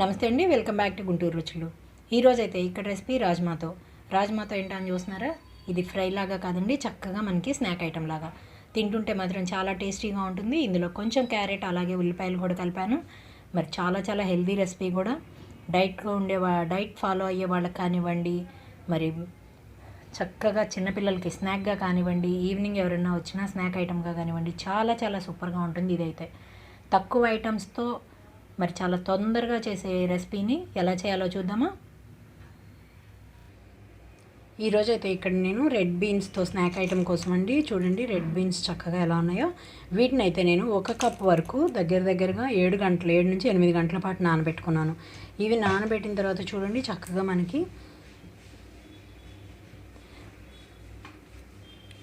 నమస్తే అండి welcome back to Guntur రుచులు. ఈరోజు అయితే ఇక్కడ రెసిపీ రాజ్మాతో. రాజ్మాతో ఏంటని చూస్తున్నారా? ఇది ఫ్రై లాగా కాదండి చక్కగా మనకి స్నాక్ ఐటెం లాగా. తింటుంటే మాత్రం చాలా టేస్టీగా ఉంటుంది. ఇందులో కొంచెం క్యారెట్ అలాగే ఉల్లిపాయలు కూడా కలిపాను. మరి చాలా చాలా హెల్దీ రెసిపీ కూడా. డైట్గా ఉండే డైట్ ఫాలో అయ్యే వాళ్ళకి కానివ్వండి మరి చక్కగా చిన్నపిల్లలకి స్నాక్గా కానివ్వండి ఈవినింగ్ ఎవరైనా వచ్చినా స్నాక్ ఐటమ్గా కానివ్వండి చాలా చాలా సూపర్గా ఉంటుంది ఇదైతే. తక్కువ ఐటమ్స్తో మరి చాలా తొందరగా చేసే రెసిపీని ఎలా చేయాలో చూద్దామా? ఈరోజు అయితే ఇక్కడ నేను రెడ్ బీన్స్తో స్నాక్ ఐటెం కోసం అండి. చూడండి రెడ్ బీన్స్ చక్కగా ఎలా ఉన్నాయో. వీటిని అయితే నేను ఒక కప్ వరకు దగ్గర దగ్గరగా ఏడు గంటలు ఏడు నుంచి ఎనిమిది గంటల పాటు నానబెట్టుకున్నాను. ఇవి నానబెట్టిన తర్వాత చూడండి చక్కగా మనకి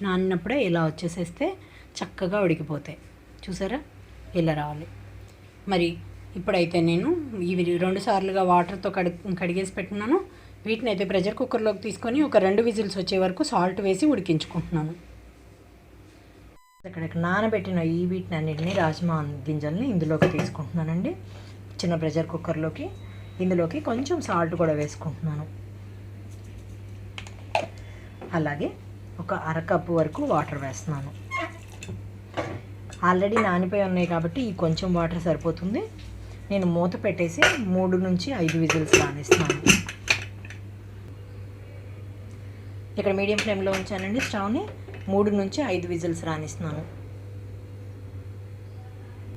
నానినప్పుడే ఇలా వచ్చేసేస్తే చక్కగా ఉడికిపోతాయి. చూసారా? ఇలా రావాలి. మరి ఇప్పుడైతే నేను ఇవి రెండు సార్లుగా వాటర్తో కడి కడిగేసి పెట్టుకున్నాను వీటిని అయితే ప్రెషర్ కుక్కర్లోకి తీసుకొని ఒక రెండు విజిల్స్ వచ్చే వరకు సాల్ట్ వేసి ఉడికించుకుంటున్నాను. ఇక్కడ నానబెట్టిన ఈ వీటిని అన్నిటిని రాజ్మా గింజల్ని ఇందులోకి తీసుకుంటున్నానండి. చిన్న ప్రెషర్ కుక్కర్లోకి ఇందులోకి కొంచెం సాల్ట్ కూడా వేసుకుంటున్నాను. అలాగే ఒక అరకప్పు వరకు వాటర్ వేస్తున్నాను. ఆల్రెడీ నానిపోయి ఉన్నాయి కాబట్టి ఈ కొంచెం వాటర్ సరిపోతుంది. నేను మూత పెట్టేసి మూడు నుంచి ఐదు విజిల్స్ రానిస్తాను ఇక్కడ మీడియం ఫ్లేమ్లో ఉంచానండి స్టవ్ని. మూడు నుంచి ఐదు విజిల్స్ రానిస్తున్నాను.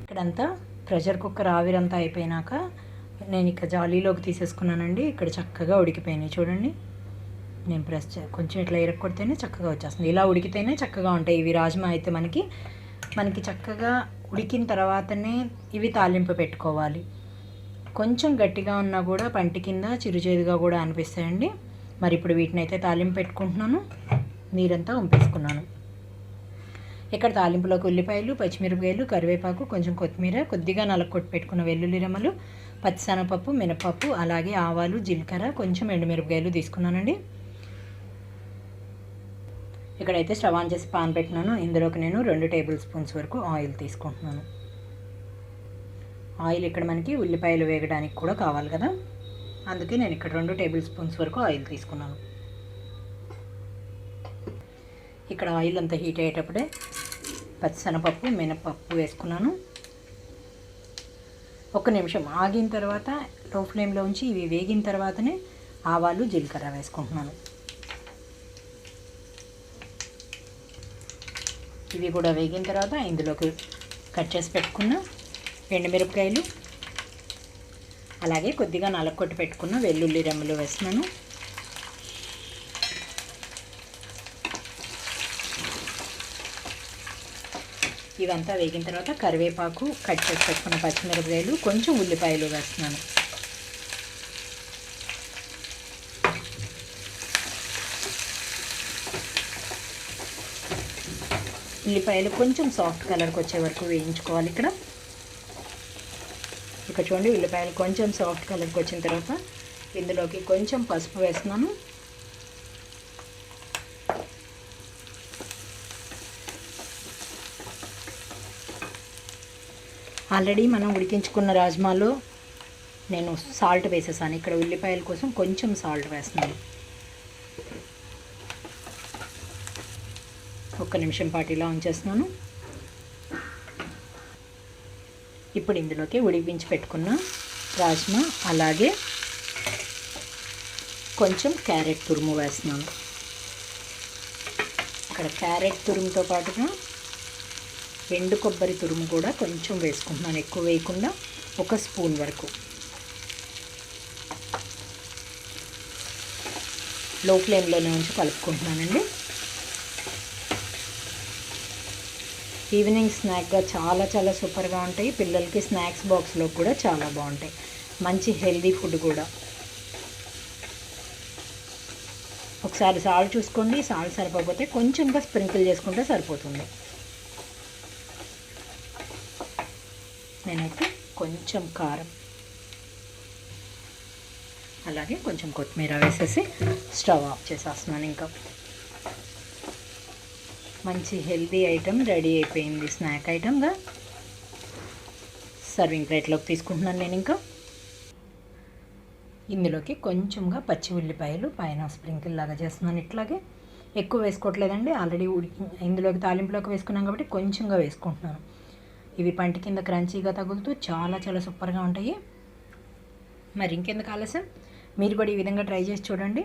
ఇక్కడంతా ప్రెషర్ కుక్కర్ ఆవిరంతా అయిపోయినాక నేను ఇక్కడ జాలీలోకి తీసేసుకున్నానండి. ఇక్కడ చక్కగా ఉడికిపోయినాయి చూడండి. నేను ప్రెస్ చే కొంచెం ఇట్లా ఇరక్కొడితేనే చక్కగా వచ్చేస్తుంది. ఇలా ఉడికితేనే చక్కగా ఉంటాయి ఇవి రాజ్మా అయితే మనకి. మనకి చక్కగా ఉడికిన తర్వాతనే ఇవి తాలింపు పెట్టుకోవాలి. కొంచెం గట్టిగా ఉన్నా కూడా పంటి కింద చిరుచేదుగా కూడా అనిపిస్తాయండి. మరి ఇప్పుడు వీటిని అయితే తాలింపు పెట్టుకుంటున్నాను. నీరంతా వంపేసుకున్నాను ఇక్కడ తాలింపులోకి ఉల్లిపాయలు పచ్చిమిరపకాయలు కరివేపాకు కొంచెం కొత్తిమీర కొద్దిగా నలకొట్టి పెట్టుకున్న వెల్లుల్లి రెమ్మలు పచ్చిశనగపప్పు మినపప్పు అలాగే ఆవాలు జీలకర్ర కొంచెం ఎండుమిరపకాయలు తీసుకున్నానండి. ఇక్కడైతే స్టవ్ ఆన్ చేసి పాన్ పెట్టినాను ఇందులోకి నేను రెండు టేబుల్ స్పూన్స్ వరకు ఆయిల్ తీసుకుంటున్నాను. ఆయిల్ ఇక్కడ మనకి ఉల్లిపాయలు వేగడానికి కూడా కావాలి కదా. అందుకే నేను ఇక్కడ రెండు టేబుల్ స్పూన్స్ వరకు ఆయిల్ తీసుకున్నాను. ఇక్కడ ఆయిల్ అంతా హీట్ అయ్యేటప్పుడే పచ్చిశనగపప్పు మినపప్పు వేసుకున్నాను. ఒక నిమిషం ఆగిన తర్వాత లో ఫ్లేమ్లో ఉంచి ఇవి వేగిన తర్వాతనే ఆవాలు జీలకర్ర వేసుకుంటున్నాను. ఇవి కూడా వేగిన తర్వాత ఇందులోకి కట్ చేసి పెట్టుకున్న ఎండుమిరపకాయలు అలాగే కొద్దిగా నలకొట్టి పెట్టుకున్న వెల్లుల్లి రెమ్మలు వేస్తున్నాను. ఇవంతా వేగిన తర్వాత కరివేపాకు కట్ చేసి పెట్టుకున్న పచ్చిమిరపకాయలు కొంచెం ఉల్లిపాయలు వేస్తున్నాను. ఉల్లిపాయలు కొంచెం సాఫ్ట్ కలర్కి వచ్చే వరకు వేయించుకోవాలి ఇక్కడ. ఇక్కడ చూడండి ఉల్లిపాయలు కొంచెం సాఫ్ట్ కలర్కి వచ్చిన తర్వాత ఇందులోకి కొంచెం పసుపు వేస్తున్నాను. ఆల్రెడీ మనం ఉడికించుకున్న రాజ్మాలో నేను సాల్ట్ వేసేసాను. ఇక్కడ ఉల్లిపాయల కోసం కొంచెం సాల్ట్ వేస్తున్నాను. ఒక్క నిమిషం పాటు ఇలా ఉంచేస్తున్నాను ఇప్పుడు ఇందులోకి ఉడికించి పెట్టుకున్న రాజ్మా అలాగే కొంచెం క్యారెట్ తురుము వేస్తున్నాను. ఇక్కడ క్యారెట్ తురుముతో పాటుగా ఎండు కొబ్బరి తురుము కూడా కొంచెం వేసుకుంటున్నాను ఎక్కువ వేయకుండా ఒక స్పూన్ వరకు. లో ఫ్లేమ్లోనే ఉంచి కలుపుకుంటున్నానండి. ఈవినింగ్ స్నాక్గా చాలా చాలా సూపర్గా ఉంటాయి. పిల్లలకి స్నాక్స్ బాక్స్లో కూడా చాలా బాగుంటాయి. మంచి హెల్దీ ఫుడ్ కూడా. ఒకసారి సాల్ట్ చూసుకోండి. సాల్ట్ సరిపోతే కొంచెంగా స్ప్రింకిల్ చేసుకుంటే సరిపోతుంది. నేనైతే కొంచెం కారం. అలాగే కొంచెం కొత్తిమీర వేసేసి స్టవ్ ఆఫ్ చేసేస్తున్నాను ఇంకా. మంచి హెల్దీ ఐటెం రెడీ అయిపోయింది. స్నాక్ ఐటెంగా సర్వింగ్ ప్లేట్లోకి తీసుకుంటున్నాను నేను ఇంకా. ఇందులోకి కొంచెంగా పచ్చి ఉల్లిపాయలు పైన స్ప్రింకిల్ లాగా చేస్తున్నాను ఇట్లాగే. ఎక్కువ వేసుకోవట్లేదండి. ఆల్రెడీ ఉడికి ఇందులోకి తాలింపులోకి వేసుకున్నాం కాబట్టి కొంచెంగా వేసుకుంటున్నాను. ఇవి పంట కింద క్రంచీగా తగులుతూ చాలా చాలా సూపర్గా ఉంటాయి. మరి ఇంకెందుకు ఆలస్యం? మీరు కూడా ఈ విధంగా ట్రై చేసి చూడండి.